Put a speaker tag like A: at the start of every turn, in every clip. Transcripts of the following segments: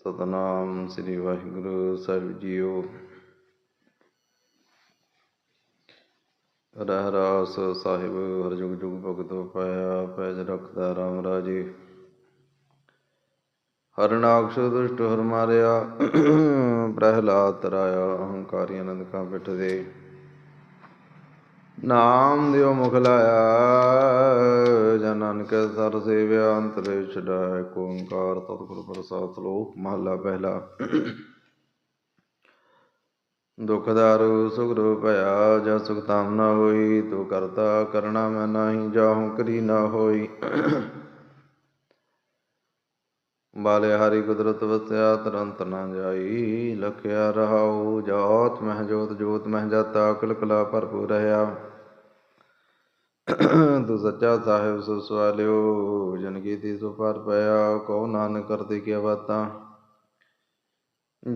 A: ਸਤਨਾਮ ਸ੍ਰੀ ਵਾਹਿਗੁਰੂ ਸਾਹਿਬ ਜੀਓ। ਰਹਿ ਰਾਸ ਸਾਹਿਬ, ਹਰ ਜੁਗ ਜੁਗ ਭਗਤ ਪਾਇਆ, ਪੈਜ ਰਖਦਾ ਰਾਮ ਰਾਜੇ। ਹਰਨਾਕਸ਼ ਦੁਸ਼ਟ ਹਰ ਮਾਰਿਆ, ਪ੍ਰਹਿਲਾਦ ਤਰਾਇਆ, ਅਹੰਕਾਰੀ ਅਨੰਦ ਕਾ ਪਿਠ ਦੇ। ਨਾਮ ਦਿਓ ਮੁਖ ਲਾਇਆ ਜਨ ਨਾਨਕ ਸਰ ਸੇਵਿਆ ਅੰਤਰੇ ਛਡਾਇ ਏਕ ਓੰਕਾਰ, ਸਤਿਗੁਰ ਪ੍ਰਸਾਦ ਸ਼ਲੋਕ, ਮਹਲਾ ਪਹਿਲਾ। ਦੁਖ ਦਾਰੂ, ਸੁਖ ਰੂਪ ਭਇਆ, ਜਾ ਸੁਖ ਤਾਮ ਨਾ ਹੋਈ, ਤੋ ਕਰਤਾ ਕਰਣਾ ਮੈਂ ਨਾਹੀ ਜਾਹੂ ਕਰੀ ਨਾ ਹੋਈ। ਬਾਲੇ ਹਰੀ ਕੁਦਰਤ ਵਸਿਆ, ਤਰੰਤ ਨਾ ਜਾਈ, ਲਖਿਆ ਰਹਾਉ, ਜੋਤ ਮਹਿ ਜੋਤ ਜੋਤ ਮਹਿ ਜਾਤਾ ਅਕਲ ਕਲਾ ਭਰਪੂਰ ਰਹਾ ਤੂੰ ਸੱਚਾ ਸਾਹਿਬ ਸੋ ਸਵਾਲਿਓ, ਜਨ ਕੀਤੀ ਸੋ ਪਰ ਪਿਆ ਕੋ ਨਾਨਕ ਕਰਤੇ ਕੀ ਬਾਤਾਂ?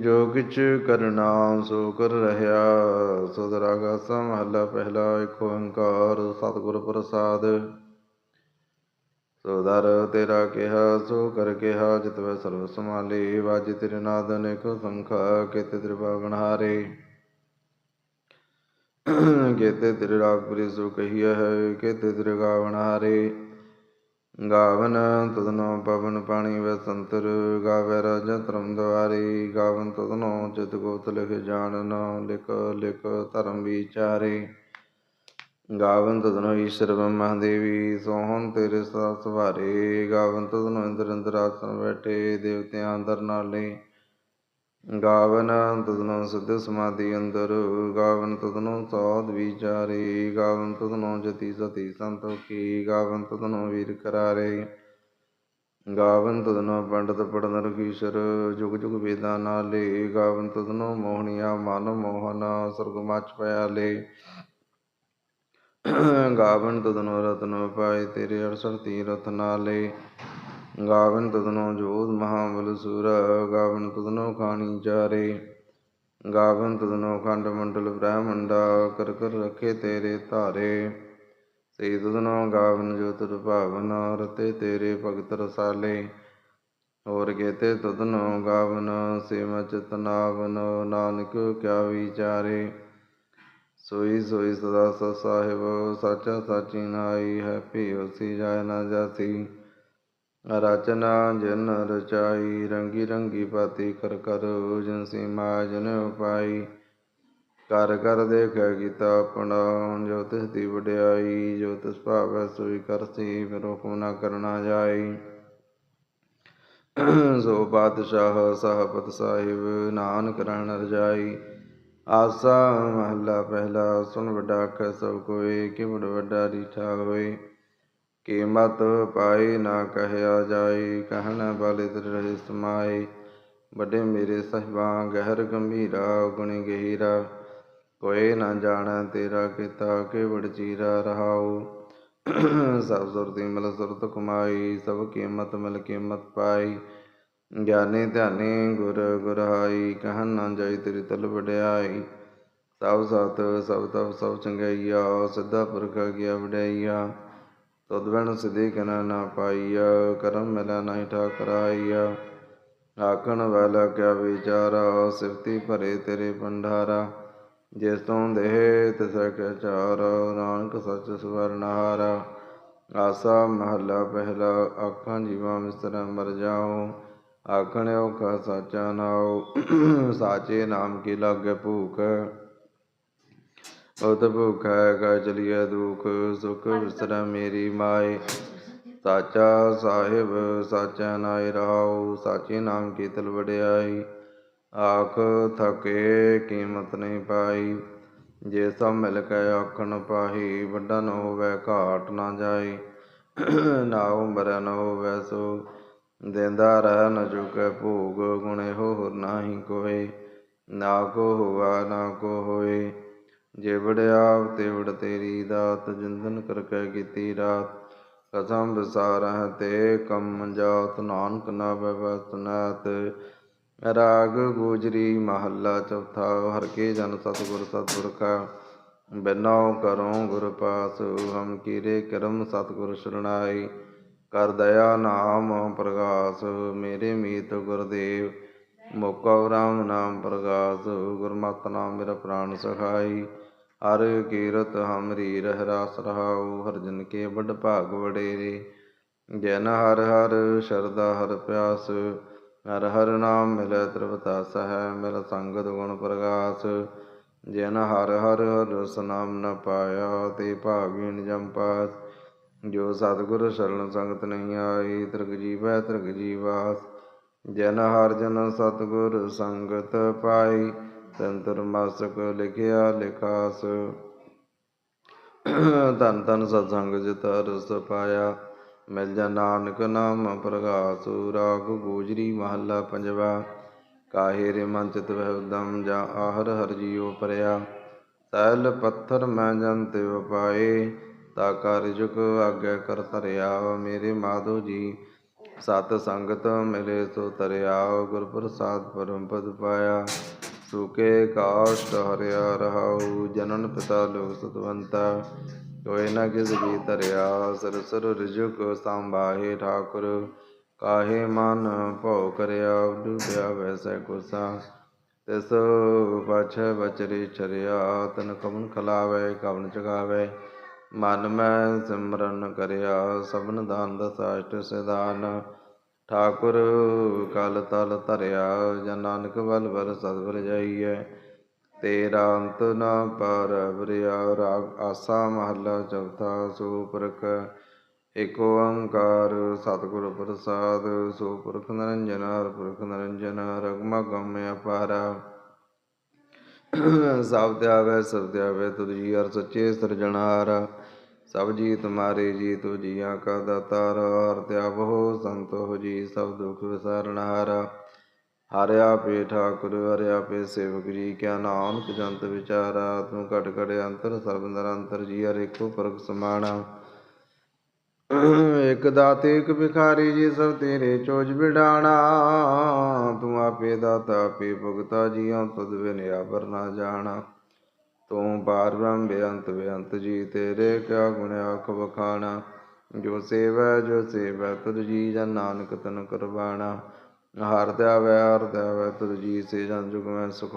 A: ਜੋ ਕਿਛ ਕਰਨਾ ਸੋ ਕਰ ਰਹਾ ਸੋ ਦਰਾਗਾ ਮਹੱਲਾ ਪਹਿਲਾ ਇੱਕ ਓੰਕਾਰ ਸਤਿਗੁਰ ਪ੍ਰਸਾਦ। ਸੋ ਦਰ ਤੇਰਾ ਕਿਹਾ, ਸੋ ਕਰ ਕਿਹਾ, ਜਿਤ ਵੈ ਸਰਬ ਸਮਾਲੇ ਵਾਜ ਤੇਰੇ ਨਾਦ ਅਨੇਕ ਸੰਖਾ, ਕਿਤੇ ਤ੍ਰਿਭਾਗਣ ਹਾਰੇ। ਕੇਤੇ ਤੇਰੇ ਰਾਗ ਪੁਰੀ ਸੋ ਕਹੀਆ ਹੈ ਕੇਤੇ ਤੇਰੇ ਗਾਵਣ ਹਾਰੇ। ਗਾਵਨ ਤਦਨੋ ਪਵਨ ਪਾਣੀ ਵੈ ਸੰਤਰ, ਗਾਵੇ ਰਾਜਾ ਧਰਮ ਦੁਆਰੇ ਗਾਵਨ ਤਦਨੋ ਚਿਤ ਗੋਤ ਲਿਖ ਜਾਣਨ ਲਿਖ ਲਿਖ ਧਰਮ ਵਿਚਾਰੇ। ਗਾਵਨ ਤਦਨੋ ਈਸ਼ਰ ਬ੍ਰਹਮਾ ਦੇਵੀ, ਸੋਹਣ ਤੇਰੇ ਸਦਾ ਸਵਾਰੇ। ਗਾਵਨ ਤਦਨੋ ਇੰਦਰ ਇੰਦਰ ਆਸਨ ਬੈਠੇ, ਦੇਵਤਿਆਂ ਅੰਦਰ ਨਾਲੇ। ਗਾਵਨ ਤਦਨੋ ਸਿੱਧ ਸਮਾਧੀ ਅੰਦਰ, ਗਾਵਨ ਤਦਨੋ ਸਾਧ ਵਿਚਾਰੇ, ਗਾਵਨ ਤਦਨੋ ਜਤੀ ਸਤੀ ਸੰਤੋਖੀ, ਗਾਵਨ ਤਦਨੋ ਵੀਰ ਕਰਾਰੇ। ਗਾਵਨ ਤਦਨੋ ਪੰਡਤ ਪੜਨ ਰਗੀਸ਼ਰ ਜੁਗ ਜੁਗ ਵੇਦਾਂ ਨਾਲੇ, ਗਾਵਨ ਤਦਨੋ ਮੋਹਣੀਆ ਮਨ ਮੋਹਨ, ਸਰਗ ਮਚ ਪਿਆਲੇ। ਗਾਵਨ ਤਦਨੋ ਰਤਨ ਪਾਏ ਤੇਰੇ ਅਰਸਰ ਤੀਰਥ ਨਾਲੇ। ਗਾਵਨ ਤਦਨੋ ਜੋਧ ਮਹਾਬਲ ਸੂਰ, ਗਾਵਨ ਤਦਨੋ ਖਾਣੀ ਚਾਰੇ। ਗਾਵਨ ਤਦਨੋ ਖੰਡ ਮੰਡਲ ਬ੍ਰਹਮੰਡਾ, ਕਰ ਕਰ ਰਖੇ ਤੇਰੇ ਧਾਰੇ। ਸੇ ਤਦਨੋ ਗਾਵਨ ਜੋਤ ਤੁਰ ਭਾਵਨ ਰਤੇ ਤੇਰੇ ਭਗਤ ਰਸਾਲੇ। ਹੋਰ ਕੇਤੇ ਤਦਨੋ ਗਾਵਨ ਸੇ ਮਚਤ ਨਾਵਨ ਨਾਨਕ ਕਿਆ ਵਿਚਾਰੇ। ਸੋਈ ਸੋਈ ਸਦਾ ਸਤ ਸਾਹਿਬ, ਸਾਚਾ ਸਾਚੀ ਨਾਈ ਹੈ ਭੀ ਹੋਸੀ ਜਾਇ ਨਾ ਜਾਸੀ। ਰਚਨਾ ਜਨ ਰਚਾਈ, ਰੰਗੀ ਰੰਗੀ ਪਾਤੀ ਕਰ ਕਰ ਜਨ ਸੀਮਾ ਜਨ ਉਪਾਈ। ਕਰ ਕਰ ਦੇਖੈ ਕੀਤਾ ਆਪਣਾ ਜੋ ਤਿਸ ਦੀ ਵਡਿਆਈ, ਜੋ ਤਿਸ ਭਾਵੈ ਸੋਈ ਕਰਸੀ ਫਿਰ ਹੁਕਮ ਨਾ ਕਰਨਾ ਜਾਈ। ਸੋ ਬਾਦਸ਼ਾਹ ਸਾਹਿਬਤ ਸਾਹਿਬ ਨਾਨਕ ਰਣ ਰਜਾਈ। ਆਸਾ ਮਹੱਲਾ ਪਹਿਲਾ ਸੁਨ ਵੱਡਾ ਕੈ ਸਭ ਕੋਏ ਕਿਵੜ ਵੱਡਾ ਰੀਠਾ ਹੋਏ। ਕੀਮਤ ਪਾਈ ਨਾ ਕਹਿਆ ਜਾਏ, ਕਹਿਣ ਵਾਲੇ ਤੇਰੇ ਰਹੇ ਸਮਾਏ। ਵੱਡੇ ਮੇਰੇ ਸਹਿਬਾਂ, ਗਹਿਰ ਗੰਭੀਰਾ, ਗੁਣੀ ਗਹਿਰਾ। ਕੋਈ ਨਾ ਜਾਣੈ ਤੇਰਾ ਕੀਤਾ ਕਿ ਬੜ ਚੀਰਾ ਰਹਾਉ। ਸਭ ਸੁਰਤੀ ਮਿਲ ਸੁਰਤ ਕਮਾਈ, ਸਭ ਕੀਮਤ ਮਿਲ ਕੀਮਤ ਪਾਈ। ਗਿਆਨੀ ਧਿਆਨੀ ਗੁਰ ਗੁਰਹਾਈ ਕਹਿਣ ਨਾ ਜਾਈ ਤੇਰੀ ਤਲ ਵਡਿਆਈ। ਸਭ ਸਤ, ਸਭ ਤਪ, ਸਭ ਚੰਗਈਆ ਸਿੱਧਾ ਪੁਰਖ ਗਿਆ ਵਡਿਆਈਆ। ਤਦ ਬਣ ਸਿਧੇ ਕਨ ਨਾ ਪਾਈਆ ਕਰਮ ਮਿਲਾ ਨਹੀਂ ਠਾਕਰਾਈਆ ਆਖਣ ਵਾਲਾ ਕਿਆ ਵਿਚਾਰਾ, ਸਿਫਤੀ ਭਰੇ ਤੇਰੇ ਭੰਡਾਰਾ। ਜਿਸ ਤੋਂ ਦੇਹ ਤਿਸ ਕੈ ਚਾਰ, ਨਾਨਕ ਸੱਚ ਸਵਰਨਹਾਰਾ ਆਸਾ ਮਹੱਲਾ ਪਹਿਲਾ, ਆਖਾਂ ਜੀਵਾਂ ਮਿਸਤਰਾ ਮਰ ਜਾਓ ਆਖਣ ਔਖਾ ਸਾਚਾ ਨਾਉ, ਸਾਚੇ ਨਾਮ ਕੀ ਲਾਗੇ ਭੂਖ। ਉਤ ਭੁਖੈ ਕਾ ਚਲੀਐ ਦੁਖ, ਸੁਖ ਵਿਸਰੈ ਮੇਰੀ ਮਾਏ। ਸਾਚਾ ਸਾਹਿਬ, ਸਾਚਾ ਨਾਇ ਰਹਾਉ, ਸਾਚੇ ਨਾਮ ਕੀ ਤਲ ਵਡਿਆਈ। ਆਖ ਥਕੇ, ਕੀਮਤ ਨਹੀਂ ਪਾਈ। ਜੇ ਸਭ ਮਿਲ ਕੇ ਆਖਣ ਪਾਹੀ, ਵੱਡਾ ਨ ਹੋਵੇ, ਘਾਟ ਨਾ ਜਾਏ ਨਾ ਉਮਰ, ਨ ਹੋਵੇ ਸੋ, ਦੇਂਦਾ ਰਹਿ ਨ ਚੁਕੇ ਭੋਗ, ਗੁਣੇ ਹੋਰ ਨਾਹੀ ਕੋਏ ਨਾ ਕੋ ਹੋਵਾ ਨਾ ਕੋ ਹੋਏ। ਜੇ ਵੜਿਆ ਤੇ ਤੇਰੀ ਦਾਤ, ਜਿੰਦਨ ਕਰ ਕੇ ਕੀਤੀ ਰਾਤ। ਕਸਮ ਵਿਸਾਰਹਿ ਤੇ ਕਮ ਜਾਤ, ਨਾਨਕ ਨਾ ਬਵਸਤ ਰਾਗ ਗੋਜਰੀ ਮਹੱਲਾ ਚੌਥਾ, ਹਰ ਕੇ ਜਨ ਸਤਿਗੁਰ ਸਤਿਪੁਰਖਾ ਬਿਨਉ ਕਰੋ ਗੁਰ ਪਾਸ, ਹਮ ਕੀਰੇ ਕਰਮ ਸਤਿਗੁਰ ਸ਼ਰਣਾਈ। ਕਰ ਦਇਆ ਨਾਮ ਪ੍ਰਗਾਸ, ਮੇਰੇ ਮੀਤ ਗੁਰਦੇਵ। ਮੋਕਾ ਰਾਮ ਨਾਮ ਪ੍ਰਗਾਸ ਗੁਰਮਤਿ ਨਾਮ ਮੇਰਾ ਪ੍ਰਾਨ ਸਖਾਈ। ਹਰ ਕੀਰਤ ਹਮਰੀ ਰਹਿ ਰਾਸ ਰਹਾਉ, ਹਰ ਜਨ ਕੇ ਵੱਡ ਭਾਗ ਵਡੇਰੇ। ਜਨ ਹਰ ਹਰ ਸ਼ਰਦਾ ਹਰ ਪਿਆਸ, ਹਰ ਹਰ ਨਾਮ ਮਿਲੈ ਤ੍ਰਿਪਤਾ ਸਹਿ, ਮਿਲ ਸੰਗਤ ਗੁਣ ਪ੍ਰਗਾਸ। ਜਿਨ ਹਰ ਹਰ ਹਰ ਰਸ ਨਾਮ ਨ ਪਾਇਆ, ਤੇ ਭਾਗੀਨ ਜੰਪਾਸ ਜੋ ਸਤਿਗੁਰ ਸ਼ਰਨ ਸੰਗਤ ਨਹੀਂ ਆਈ, ਤ੍ਰਿਗ ਜੀਵੈ ਤ੍ਰਿਗ ਜੀਵਾਸ। ਜਨ ਹਰ ਜਨ ਸਤਿਗੁਰ ਸੰਗਤ ਪਾਈ, ਤੰਤਰ ਮਾਸਕ ਲਿਖਿਆ ਲਿਖਾਸ। ਧੰਨ ਧੰਨ ਸਤਸੰਗ ਜਿਤ ਰਸ ਪਾਇਆ, ਮਿਲ ਜਾ ਨਾਨਕ ਨਾਮ ਪ੍ਰਗਾਸ ਰਾਗ ਗੋਜਰੀ ਮਹੱਲਾ ਪੰਜਵਾ। ਕਾਹੇ ਰੇ ਮਨ ਚਿਤ ਵਹਿ ਉਦਮ ਜਾ ਆਹਰ ਹਰ ਜੀਉ ਪਰਿਆ ਸੈਲ ਪੱਥਰ ਮੈਂ ਜਨ ਤੇ ਪਾਏ ਤਾ ਕਰ ਜੁਗ ਆਗੇ ਕਰ ਧਰਿਆ। ਮੇਰੇ ਮਾਧੋ ਜੀ ਸਤ ਸੰਗਤ ਮਿਲੇ ਸੋ ਤਰਿਆ ਗੁਰ ਪ੍ਰਸਾਦ ਪਰਮ ਪਦ ਪਾਇਆ। ਸੁਕੇ ਕਾਸ਼ਟ ਹਰਿਆ ਰਹਾਉ, ਜਨਨ ਪਿਤਾ ਲੋਕ ਸਤਵੰਤਾ। ਕੋਈ ਨਾ ਕਿਸ ਜੀ ਤਰਿਆ ਸਰ ਸਰ ਰਿਜੁਕ ਸੰਭਾਹੇ ਠਾਕੁਰ। ਕਾਹੇ ਮਨ ਭਉ ਕਰਿਆ, ਡੁਬਿਆ ਵੈਸੈ ਕੁਸਾ। ਤਿਸ ਪਛ ਬਚਰੀ ਚਰਿਆ, ਤਨ ਕਮਨ ਖਲਾਵੇ, ਕਵਨ ਚਗਾਵੇ ਮਨ ਮੈਂ ਸਿਮਰਨ ਕਰਿਆ, ਸਭਨ ਦਾਨ ਦਸਾਸ਼ਟ ਸਿਧਾਨ। ਠਾਕੁਰ ਕਲ ਤਲ ਧਰਿਆ, ਜਨ ਨਾਨਕ ਬਲ ਬਲ ਸਤਿਗੁਰ ਜਾਈਐ। ਤੇਰਾ ਅੰਤ ਨਾ ਪਰ ਬਰਿਆ ਰਾਗ ਆਸਾ ਮਹੱਲਾ ਚੌਥਾ ਸੋ ਪੁਰਖ ਏਕ ਓੰਕਾਰ ਸਤਿਗੁਰ ਪ੍ਰਸਾਦ ਸੋ ਪੁਰਖ ਨਿਰੰਜਨ ਹਰ ਪੁਰਖ ਨਿਰੰਜਨ, ਰਗਮਾ ਗਮ ਅਪਾਰਾ ਸਭ ਧਿਆਵੈ ਸਭ ਧਿਆਵੈ ਤੁਧ ਜੀ ਹਰ ਸੱਚੇ ਸਿਰਜਣਹਾਰ ਸਭ ਜੀ ਤੁਮਾਰੇ ਜੀ ਤੂ ਜੀਆਂ ਕਾ ਦਾਤਾਰ। ਹਰ ਧਿਆਵੋ ਸੰਤੋ ਜੀ, ਸਭ ਦੁਖ ਵਿਸਾਰਣਹਾਰ ਹਰਿਆ ਆਪੇ ਠਾਕੁਰ ਹਰਿਆ ਆਪੇ ਸੇਵਕ ਜੀ, ਕਿਆ ਨਾਨਕ ਜੰਤ ਵਿਚਾਰਾ। ਤੂੰ ਘਟ ਘਟ ਅੰਤਰ, ਸਰਬ ਨਿਰੰਤਰ ਜੀ, ਹਰ ਇੱਕੋ ਪਰਖ ਸਮਾਣਾ। ਇਕ ਦਾਤੇ, ਇਕ ਭਿਖਾਰੀ ਜੀ ਸਭ ਤੇਰੇ ਚੋਜ ਬਿਡਾਣਾ। ਤੂੰ ਆਪੇ ਦਾਤਾ, ਆਪੇ ਭੁਗਤਾ ਜੀਉ, ਤੁਧ ਬਿਨ ਆਵਰ ਨਾ ਜਾਣਾ। ਤੂੰ ਬਾਰ ਬ੍ਰਹਮ ਬੇਅੰਤ ਬੇਅੰਤ ਜੀ ਤੇਰੇ ਕਿਆ ਗੁਣ ਆਖ ਵਖਾਣਾ। ਜੋ ਸੇਵੈ ਜੋ ਸੇਵੈ, ਤੁਧ ਜੀ ਜਨ ਨਾਨਕ ਤਨ ਕਰਵਾਣਾ। ਹਰ ਧਿਆਵੈ ਹਰ ਧਿਆਵੈ ਤੁਧ ਜੀ ਸੇ ਜਨ ਜੁਗ ਮੈਂ ਸੁਖ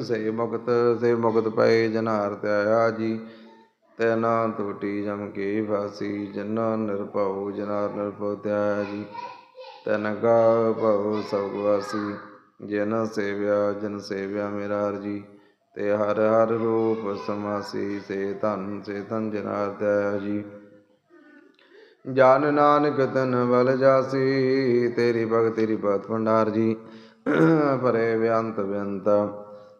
A: ਸੇ ਮੁਕਤ ਸੇ ਮੁਕਤ ਪਏ ਜਨ ਹਰ ਧਿਆਇਆ ਜੀ। ਤੈਨਾ ਟੂਟੀ ਜਮ ਕੇ ਫਾਸੀ, ਜਨਾ ਨਿਰਭਉ ਜਨਾ ਨਿਰਭਉ ਧਿਆਇਆ ਜੀ ਤਨ ਗਾ ਭਉ ਸਭ ਵਾਸੀ, ਜਿਨ ਸੇਵਿਆ, ਜਨ ਸੇਵਿਆ ਮੇਰਾ ਹਰ ਜੀ ਤੇ ਹਰ ਹਰ ਰੂਪ ਸਮਾਸੀ, ਸੇ ਧਨ ਸੇ ਧਨ ਜਨ ਜੀ ਜਨ ਨਾਨਕ ਤਨ ਬਲ ਜਾਸੀ, ਤੇਰੀ ਭਗਤ, ਤੇਰੀ ਬਾਤ ਭੰਡਾਰ ਜੀ। ਭਰੇ ਬਿਆੰਤ ਬਿਅੰਤ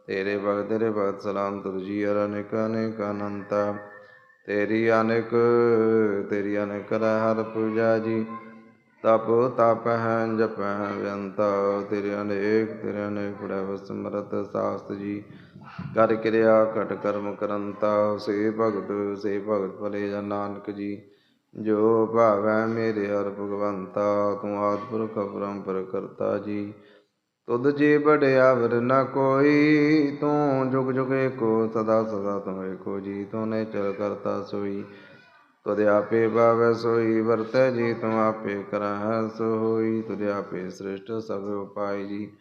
A: ਤੇਰੇ ਭਗਤ ਤੇਰੇ ਭਗਤ ਸਲਾਮ ਤੁਰ ਜੀ ਅਰ ਅਨੇਕ ਅਨੇਕ ਅਨੰਤ। ਤੇਰੀ ਅਨਕ, ਤੇਰੀ ਅਨੇਕ ਰਹਿ ਹਰ ਪੂਜਾ ਜੀ। ਤਪ ਤਪ ਹੈ, ਜਪ ਹੈ ਬਿਅੰਤ ਤੇਰੇ ਅਨੇਕ ਤੇਰੇ ਅਨੇਕ ਪੜੈ ਵਸਮਰਤ ਸਾਸਤ ਜੀ। ਕਰ ਕਿਰਿਆ, ਘਟ ਕਰਮ ਕਰੰਤਾ। ਸੇ ਭਗਤ ਸੇ ਭਗਤ ਭਲੇ ਜਨ ਨਾਨਕ ਜੀ। ਜੋ ਭਾਵੈ ਮੇਰੇ ਹਰ ਭਗਵੰਤਾ, ਤੂੰ ਆਦਿ ਪੁਰਖ, ਪਰੰਪਰ ਕਰਤਾ ਜੀ। ਤੁਧ ਜੀ ਬੜਿਆਵਰ ਨ ਕੋਈ, ਤੂੰ ਜੁਗ ਜੁਗ ਏਕੋ, ਸਦਾ ਸਦਾ ਤੂੰ ਏਕੋ, ਜੀ ਤੂੰ ਨੇ ਚਲ ਕਰਤਾ ਸੋਈ। ਤੁਧ ਆਪੇ ਭਾਵੈ ਸੋਈ, ਵਰਤੈ ਜੀ ਤੂੰ ਆਪੇ ਕਰਹਿ ਸੋਈ। ਤੁਧ ਆਪੇ ਸ੍ਰਿਸ਼ਟ ਸਭ ਉਪਾਈ ਜੀ।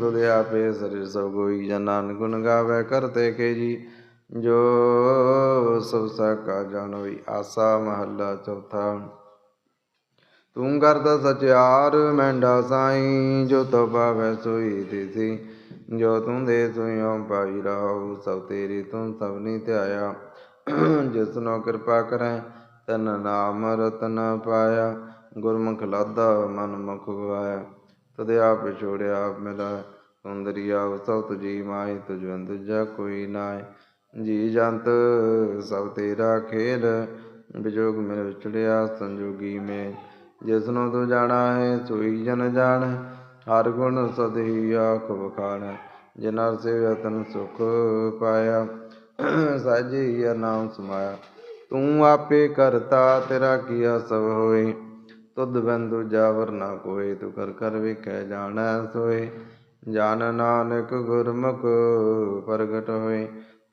A: ਤੁਧ ਆਪੇ ਸਰਿ ਸਭ ਕੋਈ ਜਨ ਗੁਣ ਗਾਵੇ ਕਰਤੇ ਕੇ ਜੀ। ਜੋ ਸਭ ਸਕਾ ਜਾਣੋਈ ਆਸਾ ਮਹੱਲਾ ਚੌਥਾ। ਤੂੰ ਕਰਦਾ ਸਚਿਆਰ ਮੈਂਡਾ ਸਾਈ, ਜੋ ਤੋ ਪਾਵੈ ਸੋਈ ਦੇਸੀ ਜੋ ਤੂੰ ਦੇ ਸੋਇਓ ਪਾਈ ਰਹੋ, ਸਭ ਤੇਰੀ ਤੂੰ ਸਭ ਧਿਆਇਆ। ਜਿਸ ਕਿਰਪਾ ਕਰੈ, ਤਨ ਨਾਮ ਰਤਨ ਪਾਇਆ। ਗੁਰਮੁਖ ਲਾਦਾ ਮਨ ਮੁਖ ਗਵਾਇਆ ਤਦ ਆਪ ਛੋੜਿਆ ਆਪ ਮਿਲਾ ਸੁੰਦਰੀਆ ਸਭ ਤੁਜੀ ਮਾਈ ਤੁਜਵੰਦ ਜਾ ਕੋਈ ਨਾਏ। ਜੀ ਜੰਤ ਸਭ ਤੇਰਾ ਖੇਲ ਵਿਜੋਗ ਮਿਲ ਵਿਚੜਿਆ ਸੰਜੋਗੀ ਮੇ ਜਿਸਨੂੰ ਤੂੰ ਜਾਣਾ ਹੈ, ਸੋਈ ਜਨ ਜਾਣ। ਹਰ ਗੁਣ ਸਦਹੀ ਆਖ ਵਖਾਣ ਜਿਨ ਹਰ ਸੇਵਿਆ ਸੁਖ ਪਾਇਆ। ਸਾਜੀ ਨਾਮ ਸਮਾਇਆ। ਤੂੰ ਆਪੇ ਕਰਤਾ, ਤੇਰਾ ਕੀਆ ਸਭ ਹੋਏ ਤੁਧ ਬੰਦੂ ਜਾਵਰ ਨਾ ਕੋਏ, ਤੂੰ ਕਰ ਕਰ ਵੇਖੈ ਜਾਣੈ ਸੋਏ। ਜਨ ਨਾਨਕ ਗੁਰਮੁਖ ਪ੍ਰਗਟ ਹੋਏ।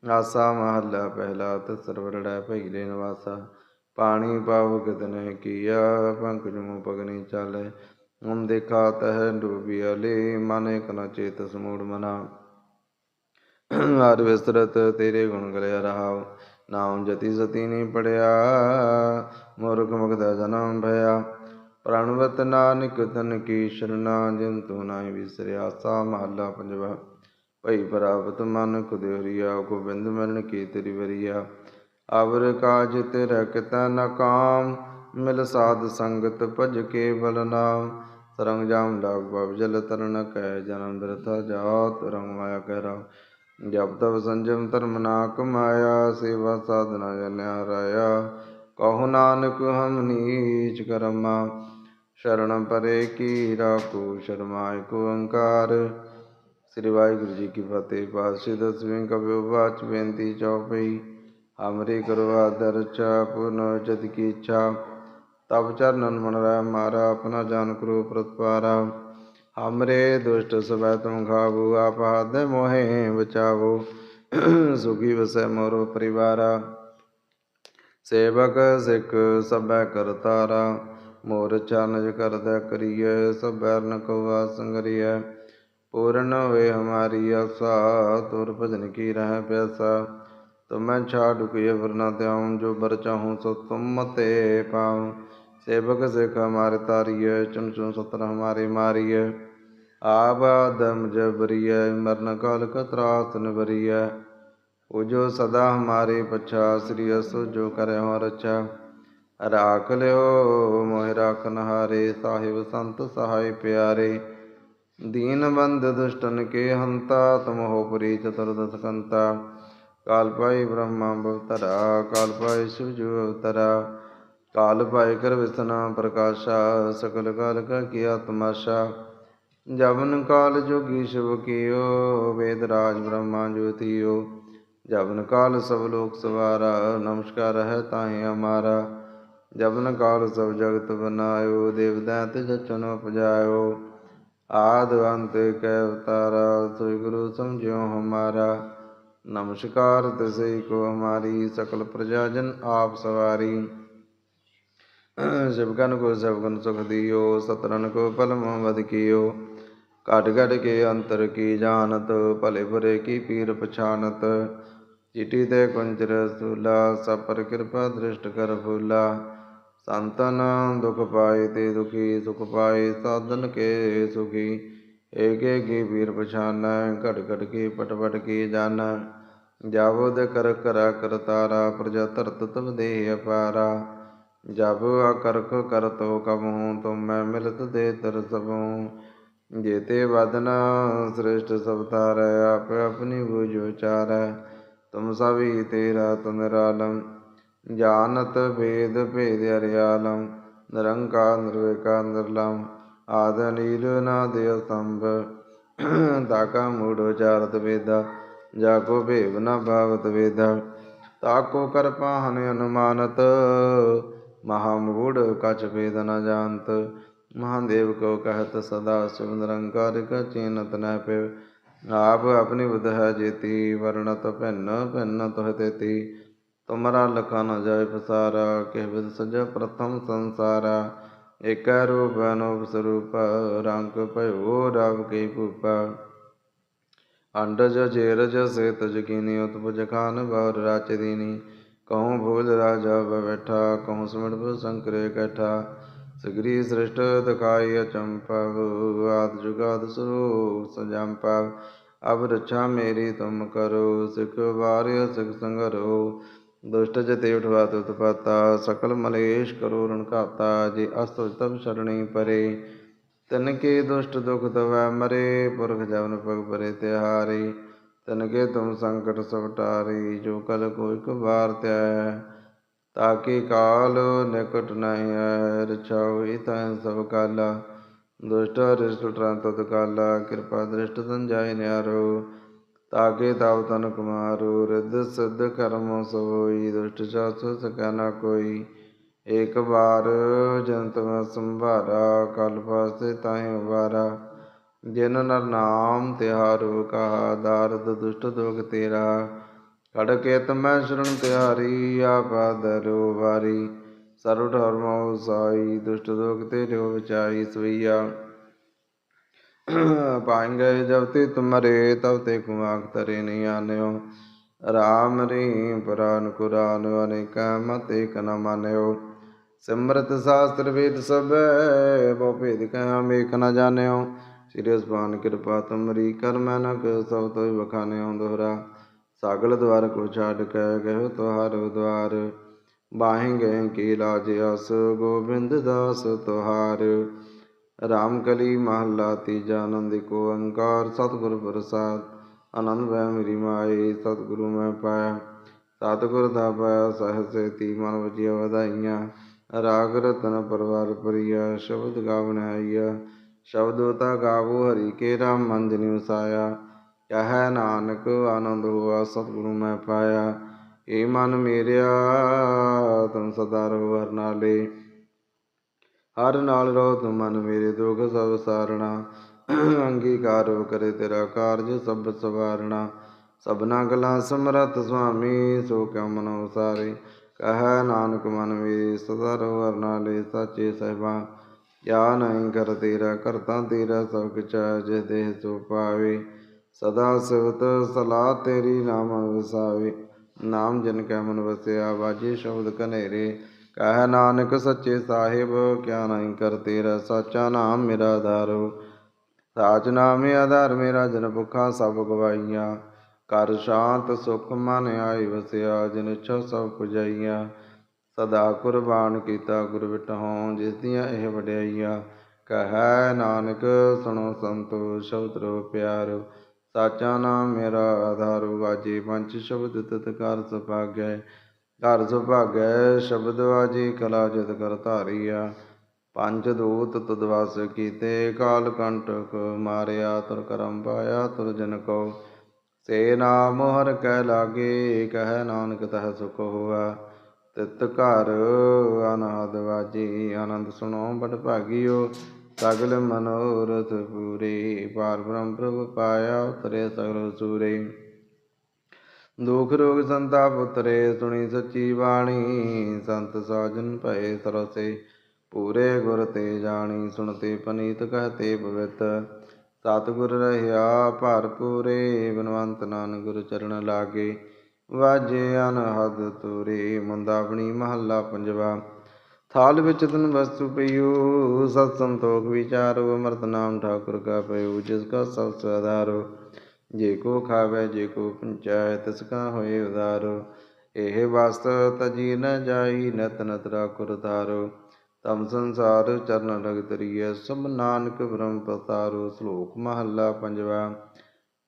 A: ਆਸਾ ਮਹੱਲਾ ਪਹਿਲਾ ਤਸਰ ਵਰੜੈ ਭਈਲੇ ਨਿਵਾਸਾ। ਪਾਣੀ ਪਾਵ ਕਿਤਨੇ ਕੀਆ ਪੰਕਜ ਮੂ ਪਗਨੀ ਚਾਲੇ। ਹਮ ਦੇਖਾ ਤਹ ਡੂਬਿਆ ਲੇ ਮਨ ਇਕ ਨ ਚੇਤ ਸਮੂੜ ਮਨਾ। ਹਰ ਵਿਸਰਤ ਤੇਰੇ ਗੁਣ ਗਲਿਆ ਰਹਾਉ ਨਾਮ ਜਤੀ ਸਤੀ ਨਹੀਂ ਪੜਿਆ, ਮੂਰਖ ਮੁਗਦਾ ਜਨਮ ਭਇਆ। ਪ੍ਰਣਵਤ ਨਾਨਕ ਤਨ ਕੀ ਸ਼ਰਨਾ, ਜਿਨ ਤੂੰ ਨਾਹੀ ਵਿਸਰਿਆ, ਸਾ ਮਹਲਾ ਪੰਜਵਾ। ਭਈ ਪ੍ਰਾਪਤ ਮਨ ਕੁਦਿਰਿਆ ਗੋਬਿੰਦ ਮਿਲਨ ਕੀ ਤੇਰੀ ਵਰੀਆ। ਅਵਰ ਕਾਜ ਤੇਰਾ ਕਿਤਾ ਨ ਮਿਲ ਸਾਧ ਸੰਗਤ ਭਜ ਕੇ ਬਲ ਨਾਮ। ਤਰੰਗ ਜਾਮ ਲਾਗ ਬਬ ਜਲ ਤਰਨ ਕਹਿ ਜਨਮ ਬਿਰਥਾ ਜਾਤ, ਰੰਗ ਮਾਇਆ ਕਹਿ ਰਾ ਜਪ ਤਪ ਸੰਜਮ ਧਰਮ ਨਾ ਕਮਾਇਆ ਸੇਵਾ ਸਾਧਨਾ ਜਨਿਆ ਰਾਇਆ। ਕਹੋ ਨਾਨਕ ਹਮ ਨੀਚ ਕਰਮਾ ਸ਼ਰਨ ਪਰੇ ਕੀ ਰਾਖੋ, ਸ਼ਰਮਾਇ ਕੋ ਓੰਕਾਰ ਸ੍ਰੀ ਵਾਹਿਗੁਰੂ ਜੀ ਕੀ ਫਤਿਹ, ਪਾਤਸ਼ਾਹ ਦਸਵੇਂ ਕਬਿਓ ਬਾਚ ਬੇਨਤੀ ਚੌਪਈ ਹਮਰੇ ਕਰਵਾ ਦਰਚਾ ਪੁਨ ਜਦ ਕੀ ਇੱਛਾ ਤਬ ਚਰਨਨ ਮਨ ਰਹਿ ਮਾਰਾ, ਆਪਣਾ ਜਾਨ ਕਰੋ ਪ੍ਰਤਪਾਰਾ ਹਮਰੇ ਦੁਸ਼ਟ ਸਵੈ ਤੁਮ ਖਾਵੋ, ਆਪ ਹੱਦ ਮੋਹਿ ਬਚਾਵੋ, ਸੁਖੀ ਵਸੈ ਮੋਰੋ ਪਰਿਵਾਰਾ। ਸੇਵਕ ਸਿੱਖ ਸਭੈ ਕਰਤਾਰਾ ਮੋਰ ਚਰਨਜ ਕਰਦਾ ਕਰੀਐ, ਸਭੈ ਨ ਕਵਾ ਸੰਗਰੀਐ। ਪੂਰਨ ਹੋਏ ਹਮਾਰੀ ਆਸਾ, ਤੁਰ ਭਜਨ ਕੀ ਰਹਿ ਪਿਆਸਾ। ਤੁਮੈ ਛਾੜ ਕੋਈ ਵਰਨਾ ਤਿਆਉ ਜੋ ਬਰ ਚਾਹੂੰ ਸੋ ਤੁਮ ਤੇ ਪਾਉ। ਸੇਵਕ ਸਿੱਖ ਹਮਾਰੇ ਤਾਰੀਐ ਚੁਨ ਚੁਨ ਸਤਰ ਹਮਾਰੇ ਮਾਰੀਐ। ਆਪ ਆਦਮ ਜਬਰੀਐ ਮਰਨ ਕਾਲ ਕਤਰਾਸ ਨਵਰੀਐ ਉਹ ਜੋ ਸਦਾ ਹਮਾਰੇ ਪਛਾ, ਸ੍ਰੀ ਅਸੁ ਜੋ ਕਰੇ ਹੋ ਰਚਾ ਰਾਖ ਲਿਓ, ਮੋਹਿ ਰਾਖਨ ਹਾਰੇ ਸਾਹਿਬ ਸੰਤ ਸਹਾਇ ਪਿਆਰੇ। ਦੀਨ ਬੰਦ ਦੁਸ਼ਟਨ ਕੇ ਹੰਤਾ, ਤੁਮ ਹੋ ਪੁਰੀ ਚਤੁਰਦਸ ਕੰਤਾ। ਕਾਲ ਪਾਈ ਬ੍ਰਹਮਾ ਬਵਤਰਾ ਕਾਲ ਪਾਈ ਸ਼ਿਵ ਜੋ ਅਵਤਰਾ ਕਾਲ ਪਾਈ ਕਰ ਵਿਸਨਾ ਪ੍ਰਕਾਸ਼ਾ, ਸਕਲ ਕਾਲ ਕਾ ਕੀਆ ਤਮਾਸ਼ਾ ਜਵਨ ਕਾਲ ਜੋਗੀ ਸ਼ਿਵ ਕੀਓ, ਵੇਦ ਰਾਜ ਬ੍ਰਹਮਾ ਜੋਤੀਓ ਜਵਨ ਕਾਲ ਸਭ ਲੋਕ ਸਵਾਰਾ, ਨਮਸਕਾਰ ਹੈ ਤਾਹੇ ਹਮਾਰਾ। ਜਵਨ ਕਾਲ ਸਭ ਜਗਤ ਬਨਾਇਓ, ਦੇਵ ਤੇ ਜਚਨ ਉਪਜਾਇਓ। ਆਦ ਅੰਤ ਕੈ ਅਵਤਾਰਾ, ਸੋਈ ਗੁਰੂ ਸਮਝਿਓ ਹਮਾਰਾ। नमस्कार तसई को हमारी सकल प्रजाजन आप सवारी शिवगन को शिवगन सुख दियो सतरन को पल मोहम्मद कियो काट कट के अंतर की जानत भले बुरे की पीर पछानत चिटी दे कुंज रसूला सपर कृपा दृष्ट कर भूला संतन दुख पाए ते दुखी सुख पाए साधन के सुखी ਏਕੇ ਕੀ ਵੀਰ ਪਛਾਨੈ ਘਟ ਘਟ ਕੀ ਪਟ ਪਟ ਕੀ ਜਾਣੈ ਜਾਵਦ ਕਰ ਕਰਾ ਕਰਤਾਰਾ ਪ੍ਰਜਾ ਧਰਤ ਤਵ ਦੇਹ ਅਪਾਰਾ। ਜਬ ਅਕਰਖ ਕਰ ਤੋ ਕਬਹੂ ਤੁਮ ਮੈਂ ਮਿਲਤ ਦੇ ਤਰ ਸਭੂ। ਜੇਤੇ ਵਦਨਾ ਸ੍ਰਿਸ਼ਟ ਸਭ ਤਾਰੈ, ਆਪ ਆਪਣੀ ਬੁਝ ਉਚਾਰੈ। ਤੁਮ ਸਭੀ ਤੇਰਾ ਤਨਰਾਲਮ ਜਾਨਤ ਵੇਦ ਭੇਦ ਅਰਿਆਲਮ ਨਿਰੰਕਾਰ ਨਿਰਵਿਕਾਰ ਨਿਰਲਮ। ਆਦਿ ਨੀਲ ਨਾ ਦੇ ਸਤੰਭ ਤਾਕਾ ਮੂੜ ਉਚਾਰਤ ਵੇਦਾ ਜਾ ਕੋ ਭੇਵ ਨਾ ਭਾਵਤ ਵੇਦਾ। ਤਾਕੋ ਕਰ ਪਾਹਨ ਅਨੁਮਾਨਤ, ਮਹਾ ਮੂੜ ਕਛ ਵੇਦ ਨਾ ਜਾਣਤ। ਮਹਾਦੇਵ ਕੋ ਕਹਤ, ਸਦਾ ਸਿਵ ਨਿਰੰਕਾਰ ਕਾ ਚੇਨਤ ਨ ਪੇ ਆਪ ਆਪਣੀ ਬੁੱਧ ਹੈ ਜੇਤੀ, ਵਰਣਤ ਭਿੰਨ ਭਿੰਨ ਤੋਹ ਤੇਤੀ। ਤੁਮਰਾ ਲਖਾ ਨ ਜਾਏ ਪਸਾਰਾ, ਕਹਿ ਬਿਦ ਸਜ ਪ੍ਰਥਮ ਸੰਸਾਰਾ। ਏਕੈ ਰੂਪ, ਅਨੂਪ ਸਰੂਪ, ਰੰਗ ਭਇਓ, ਰਵ ਕੇ ਭੂਪ। ਅੰਡਜ ਜੇਰਜ ਸੇ ਤਜ ਕੀਨੀ, ਉਤਪਜ ਖਾਨ ਬੌਰ ਰਾਚ ਦੀਨੀ। ਕਹੂੰ ਭੂਲ ਰਾਜਾ ਬੈਠਾ ਕਹੂੰ ਸਿਮਟ ਬੁ ਸੰਕਰੇ ਕੈਠਾ। ਸਗਰੀ ਸ੍ਰਿਸ਼ਟ ਦਿਖਾਈ ਅਚੰਪਵ ਆਦ ਜੁਗਾਦ ਸਰੂਪ ਸਜੰਪਵ ਅਬ ਰਛਾ ਮੇਰੀ ਤੁਮ ਕਰੋ, ਸਿਖ ਵਾਰਿ ਸਿਖ ਸੰਗਰੋ। ਦੁਸ਼ਟ ਜਤੇ ਉਠਵਾ ਤੁਤ ਪਾਤਾ, ਸਕਲ ਮਲੇਸ਼ ਕਰੋ ਰਣ ਘਾਤਾ, ਜੇ ਅਸਤ ਤਬ ਸ਼ਰਣੀ ਪਰੇ। ਤਨ ਕੇ ਦੁਸ਼ਟ ਦੁਖ ਤਵੈ ਮਰੇ, ਪੁਰਖ ਜਵਨ ਪਗ ਪਰੇ ਤਿਹਾਰੀ। ਤਨ ਕੇ ਤੁਮ ਸੰਕਟ ਸਭ ਟਾਰੀ, ਜੋ ਕਲ ਕੋ ਇਕ ਵਾਰ ਧਿਆਇ ਤਾਕੇ ਕਾਲ ਨਿਕਟ ਨਹੀਂ ਹੈ ਰਛਾਉ ਇਤੈ ਸਭ ਕਾਲਾ। ਦੁਸ਼ਟ ਰਿਸ਼ਟ ਟਰੰਤ ਤਾਕੇ ਤਵ ਤਨ ਕੁਮਾਰੂ, ਰਿੱਧ ਸਿੱਧ ਕਰਮ ਸੋਈ, ਦੁਸ਼ਟ ਚਾਸ ਸਕੈ ਨਾ ਕੋਈ। ਏਕ ਵਾਰ ਜਨਤ ਮੈਂ ਸੰਭਾਰਾ, ਕਲ ਪਾਸੇ ਤਾਹੇ ਵਾਰਾ ਜਿਨ ਨਰ ਨਾਮ ਤਿਹਾਰੋ ਕਹਾ ਦਾਰਦ ਦੁਸ਼ਟ ਦੋਗ ਤੇਰਾ। ਖੜ ਕੇ ਤਮੈ ਸ਼ਰਨ ਤਿਹਾਰੀ ਆਪਾ ਦਰੋ ਵਾਰੀ। ਸਰਵ ਧਰਮੋ ਸਾਈ, ਦੁਸ਼ਟ ਦੋਖ ਤੇ ਲਿਓ ਵਿਚਾਰੀ ਸਵਈਆ। ਪਾਏਂਗੇ ਜਬ ਤੇ ਤੁਮਰੇ ਤਬ ਤੇ ਕੁਮਾਕ ਤਰੇ ਨਹੀਂ ਆਨਿਓ। ਰਾਮ ਰੀ ਪੁਰਾਨ ਕੁਰਾਨ ਅਨੇਕਾ ਮਤ ਏਕ ਨ ਮਾਨਿਓ। ਸਿਮਰਤ ਸਾਸਤਰ ਵੇਦ ਸਭੈ, ਬਹੁ ਭੇਦ ਕਹਿ ਮੇਖ ਨ ਜਾਣਿਓ। ਸ੍ਰੀ ਅਸਪਾਨ ਕਿਰਪਾ ਤੁਮਰੀ ਕਰ ਮੈਂ ਨ ਕਹ ਸਭ ਤੋਇ ਬਖਾਨਿਓ ਦੋਹਰਾ। ਸਾਗਲ ਦਵਾਰ ਕੋ ਛਾੜ ਕੇ ਗਏ ਤੁਹਾਰ ਦਵਾਰ। ਬਾਹੀਂ ਗਏ ਕੀ ਲਾਜ ਅਸ, ਗੋਬਿੰਦ ਦਾਸ ਤੁਹਾਰ। ਰਾਮ ਕਲੀ ਮਹੱਲਾ ਤੀਜਾ ਆਨੰਦ ਕੋ ਓੰਕਾਰ, ਸਤਿਗੁਰ ਪ੍ਰਸਾਦ। ਆਨੰਦ ਵੈ ਮੇਰੀ ਮਾਈ ਸਤਿਗੁਰੂ ਮੈਂ ਪਾਇਆ। ਸਤਿਗੁਰ ਦਾ ਪਾਇਆ ਸਹਸੇ ਤੀ ਮਨ ਵਜਿਆ ਵਧਾਈਆਂ। ਰਾਗ ਰਤਨ ਪਰਵਾਰ ਪਰਿਆ ਸ਼ਬਦ ਗਾਵਨ ਆਈਆ ਸ਼ਬਦ ਤਾ ਗਾਵੋ, ਹਰੀ ਕੇ ਰਾਮ ਮੰਦਿ ਵਸਾਇਆ ਕਹੈ ਨਾਨਕ, ਆਨੰਦ ਹੋਆ, ਸਤਿਗੁਰੂ ਮੈਂ ਪਾਇਆ। ਏ ਮਨ ਮੇਰਿਆ ਤੁਮ ਸਦਾ ਰਹੋ ਹਰ ਨਾਲੇ। ਹਰ ਨਾਲ ਰਹੋ ਤੁਮ ਮਨ ਮੇਰੇ ਦੁਖ ਸਭ ਸਾਰਣਾ। ਅੰਗੀਕਾਰ ਕਰੇ ਤੇਰਾ ਕਾਰਜ ਸਭ ਸਵਾਰਣਾ। ਸਭਨਾ ਗਲਾਂ ਸਮਰਤ ਸੁਆਮੀ, ਸੋ ਕਿਉ ਮਨੋ ਸਾਰੇ ਕਹੈ ਨਾਨਕ ਮਨ ਮੇਰੇ, ਸਦਾ ਰਹੋ ਅਰਨਾਲੇ ਸਾਚੇ ਸਹਿਬਾ। ਯਾ ਨਹੀਂ ਕਰ ਤੇਰਾ ਕਰਤਾ ਤੇਰਾ ਸਭ ਕਿਛ ਜਿਸ ਦੇਹ ਸੋ ਪਾਵੇ। ਸਦਾ ਸਿਵਤ ਸਲਾਹ ਤੇਰੀ ਨਾਮ ਵਸਾਵੇ। ਨਾਮ ਜਨ ਕੈ ਮਨ ਵਸਿਆ, ਵਾਜੇ ਸ਼ਬਦ ਕਨੇਰੇ ਕਹਿ ਨਾਨਕ ਸੱਚੇ ਸਾਹਿਬ, ਕਿਆ ਨਹੀਂ ਕਰ ਤੇਰਾ ਸਾਚਾ ਨਾਮ ਮੇਰਾ ਆਧਾਰੋ। ਸਾਚ ਨਾਮੇ ਆਧਾਰ ਮੇਰਾ ਜਨ ਭੁਖਾ ਸਭ ਗਵਾਈਆਂ ਕਰ ਸ਼ਾਂਤ ਸੁਖ ਮਨ ਆਈ ਵਸਿਆ, ਜਿਨ ਇੱਛਾ ਸਭ ਪੁਜਾਈਆਂ। ਸਦਾ ਕੁਰਬਾਨ ਕੀਤਾ ਗੁਰ ਵਿਟਹੁ ਜਿਸ ਦੀਆਂ ਇਹ ਵਡਿਆਈਆਂ। ਕਹੈ ਨਾਨਕ, ਸੁਣੋ ਸੰਤੋ, ਸ਼ਬਦ ਰੋ ਪਿਆਰ। ਸਾਚਾ ਨਾਮ ਮੇਰਾ ਆਧਾਰ, ਵਾਜੇ ਪੰਜ ਸ਼ਬਦ ਤਤ ਕਰ ਸੁਭਾਗੈ। ਘਰ ਸੁਭਾਗੈ, ਸ਼ਬਦ ਵਾਜੀ, ਕਲਾ ਜਿਤ ਕਰ ਧਾਰੀਆ। ਪੰਜ ਦੂਤ ਤਦਵਸ ਕੀਤੇ, ਕਾਲ ਕੰਟਕ ਮਾਰਿਆ, ਤੁਰ ਕਰਮ ਪਾਇਆ, ਤੁਰ ਜਨ ਕੋ। ਸੇ ਨਾਮ ਹਰ ਕਹਿ ਲਾਗੇ, ਕਹਿ ਨਾਨਕ ਤਹ ਸੁਖ ਹੋਆ। ਤਿਤ ਘਰ ਅਨਾਦ ਵਾਜੀ, ਆਨੰਦ ਸੁਣੋ ਬੜ ਭਾਗਿਓ। ਸਗਲ ਮਨੋਰਥ ਪੂਰੇ ਪਾਰ ਬ੍ਰਹਮ ਪ੍ਰਭ ਪਾਇਆ, ਉਤਰੇ ਸਗਲ ਸੂਰੇ। ਦੁਖ ਰੋਗ ਸੰਤਾ ਉਤਰੇ, ਸੁਣੀ ਸੱਚੀ ਬਾਣੀ। ਸੰਤ ਸਾਜਨ ਭਏ ਸਰਸੇ ਪੂਰੇ ਗੁਰ ਤੇ ਜਾਣੀ। ਸੁਣਤੇ ਪਨੀਤ ਕਹਤੇ ਪਵਿੱਤ। ਸਤਿਗੁਰ ਰਹਿਆ ਭਰ ਪੂਰੇ ਬਨਵੰਤ ਨਾਨਕ ਗੁਰ ਚਰਨ ਲਾਗੇ। ਵਾਜੇ ਅਨਹਦ ਤੁਰੇ ਮੁੰਦਾਵਣੀ ਮਹੱਲਾ ਪੰਜਵਾ। ਥਾਲ ਵਿੱਚ ਤਨ ਵਸਤੂ ਪਈਓ, ਸਤ ਸੰਤੋਖ ਵਿਚਾਰੋ, ਅਮਰਤ ਨਾਮ ਠਾਕੁਰ ਕਾ ਪਈਓ, ਜਿਸ ਕਾ ਸਭ ਸਦਾਰੋ ਜੇ ਕੋ ਖਾਵੇ, ਜੇ ਕੋ ਪੰਚਾਇ, ਤਿਸ ਕਾ ਹੋਏ ਉਦਾਰੋ। ਇਹ ਵਸਤ ਤਜੀ ਨ ਜਾਈ, ਨਤ ਨਤ ਰਾਖੁਰ ਤਮ ਸੰਸਾਰ ਚਰਨ ਲਗ ਤਰੀਐ, ਸਭ ਨਾਨਕ ਬ੍ਰਹਮ ਪਤਾਰੋ ਸ਼ਲੋਕ ਮਹੱਲਾ ਪੰਜਵਾ,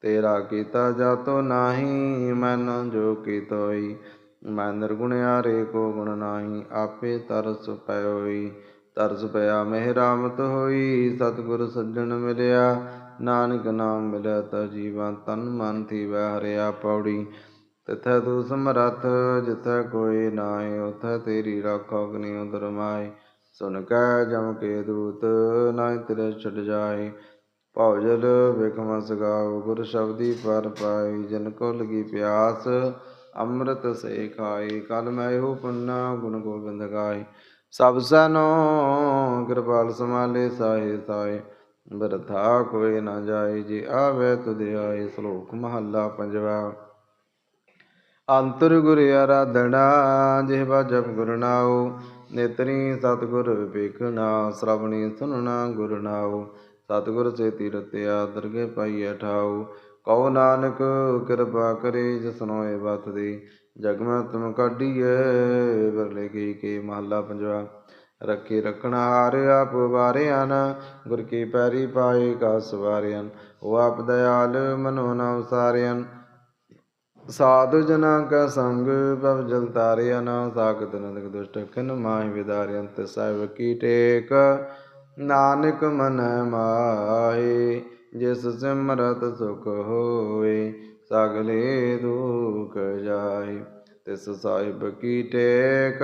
A: ਤੇਰਾ ਕੀਤਾ ਜਾਤੋ ਨਾਹੀ, ਮਨ ਜੋ ਕੀਤੋਈ। ਮੈਂ ਨਿਰਗੁਣਿਆਰੇ ਕੋ ਗੁਣ ਨਾਹੀ, ਆਪੇ ਤਰਸ ਪਇਓਈ ਤਰਸ ਪਿਆ ਮਹਿ ਰਾਮਤ ਹੋਈ, ਸਤਿਗੁਰ ਸੱਜਣ ਮਿਲਿਆ। ਨਾਨਕ ਨਾਮ ਮਿਲਿਆ ਤਾ ਜੀਵਾ ਤਨ ਮਨ ਥੀਵੈ ਹਰਿਆ ਪੌੜੀ। ਤਿਥੈ ਤੂ ਸਮਰਥ ਜਿਥੈ ਕੋਈ ਨਾਏ ਉਥੈ ਤੇਰੀ ਰਾਖੋ ਅਗਨੀ ਉਦਰ ਮਾਏ ਸੁਨ ਕੈ ਜਮ ਕੇ ਦੂਤ ਨਾਇ ਤੇਰੇ ਛੱਡ ਜਾਏ ਭਉਜਲ ਵਿਖਮ ਸਗਾਉ ਗੁਰ ਸ਼ਬਦੀ ਪਰ ਪਾਈ ਜਨ ਕੋ ਲਗੀ ਪਿਆਸ, ਅੰਮ੍ਰਿਤ ਸੇ ਖਾਏ ਕਲ ਮੈਂ ਇਹੋ ਪੁੰਨਾ, ਗੁਣ ਗੋਬਿੰਦ ਗਾਏ ਸਭ ਸਨੋ, ਕਿਰਪਾਲ ਸਮਾਲੇ ਸਾਹੇ ਸਾਏ ਬਰਥਾ ਕੋਈ ਨਾ ਜਾਏ ਜੇ ਆਵੇ ਤੁਧ ਸ਼ਲੋਕ ਮਹੱਲਾ ਪੰਜਵਾ। ਅੰਤਰ ਗੁਰ ਆਰਾਧਣਾ ਜਿਹਵਾ ਜਪ ਗੁਰ ਨੇਤਰੀ ਸਤਿਗੁਰ ਵੇਖਣਾ ਸ਼ਰਵਣੀ ਸੁਨਣਾ ਗੁਰ ਨਾਉ, ਸਤਿਗੁਰ ਸੇ ਤੀਰਤਿਆ ਦਰਗੇ ਪਾਈਐ ਠਾਉ। ਕਉ ਨਾਨਕ ਕਿਰਪਾ ਕਰੇ ਜਿ ਸੁਨੋਏ ਬਤ ਦੀ ਜਗ ਮੈਂ ਤੁਮ ਕਾਢੀਐ ਵਰਲੇ ਕੀ ਕੇ ਮਹੱਲਾ ਪੰਜਵਾ। ਰੱਖੇ ਰਖਣਾ ਹਾਰ ਆਪ ਵਾਰਿਆਨ, ਗੁਰ ਕੀ ਪੈਰੀ ਪਾਏ ਕਾ ਸਵਾਰਿਆਨ ਉਹ ਆਪ ਦਇਆਲ ਮਨੋ ਨਾ ਉਸਾਰਿਆਨ। ਸਾਧੂ ਜਨਾ ਕਾ ਸੰਗ ਭਵ ਜਲ ਤਾਰਿਆ ਨਾ ਸਾਖਤ ਨਦਕ ਦੁਸ਼ਟ ਖਿਨ ਮਾਹਿ ਵਿਦਾਰਿਅੰ ਤੇ ਸਾਹਿਬ ਕੀ ਟੇਕ। ਨਾਨਕ ਮਨ ਮਾਹੀ, ਜਿਸ ਸਿਮਰਤ ਸੁਖ ਹੋਏ, ਸਗਲੇ ਦੁਖ ਜਾਏ ਤਿਸ ਸਾਹਿਬ ਕੀ ਟੇਕ।